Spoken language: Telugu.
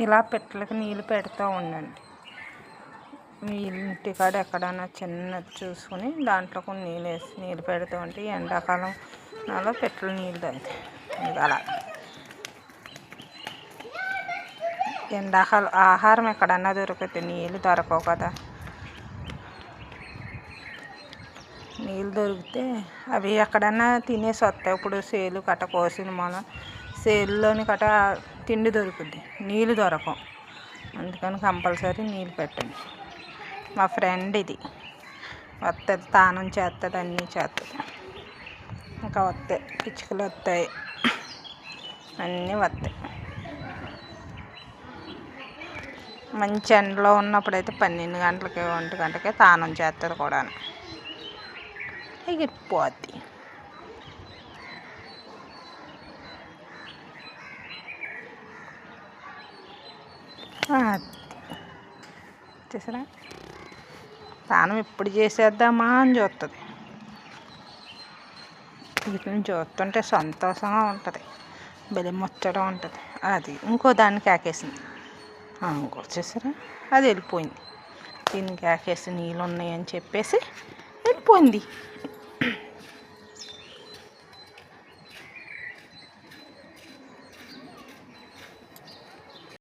ఇలా పిట్టలకు నీళ్ళు పెడుతూ ఉండండి. మీ ఇంటికాడ ఎక్కడైనా చిన్నది చూసుకుని దాంట్లో కొన్ని నీళ్ళు వేసి నీళ్ళు పెడుతూ ఉంటే ఎండాకాలం నాలో పిట్టలు నీళ్ళు తాగుతాయి అలా. ఎండాకాలం ఆహారం ఎక్కడన్నా దొరుకుతుంది నీళ్ళు దొరకవు కదా. నీళ్ళు దొరికితే అవి ఎక్కడన్నా తినేసి వస్తాయి. ఇప్పుడు సేలు కట్ట కోసిన మనం సేల్లోని కట్ట తిండి దొరుకుద్ది నీళ్ళు దొరకవు. అందుకని కంపల్సరీ నీళ్ళు పెట్టండి. మా ఫ్రెండ్ ఇది. వస్తుంది తానం చేస్తుంది అన్నీ చేస్తుంది ఇంకా వస్తాయి పిచ్చుకలు వస్తాయి అన్నీ వస్తాయి మంచి ఎండలో ఉన్నప్పుడైతే పన్నెండు గంటలకి ఒంటి గంటకే తానం చేస్తుంది కూడా ఎగిరిపోద్ది చేసారా స్నానం ఎప్పుడు చేసేద్దామా అని చూస్తుంది వీటిని చూస్తుంటే సంతోషంగా ఉంటుంది. బలి ముచ్చడం ఉంటుంది. అది ఇంకో దాన్ని కాకేసింది ఆ, ఇంకో చూసారా అది వెళ్ళిపోయింది. దీనికి కాకేసి నీళ్ళు ఉన్నాయని చెప్పేసి వెళ్ళిపోయింది.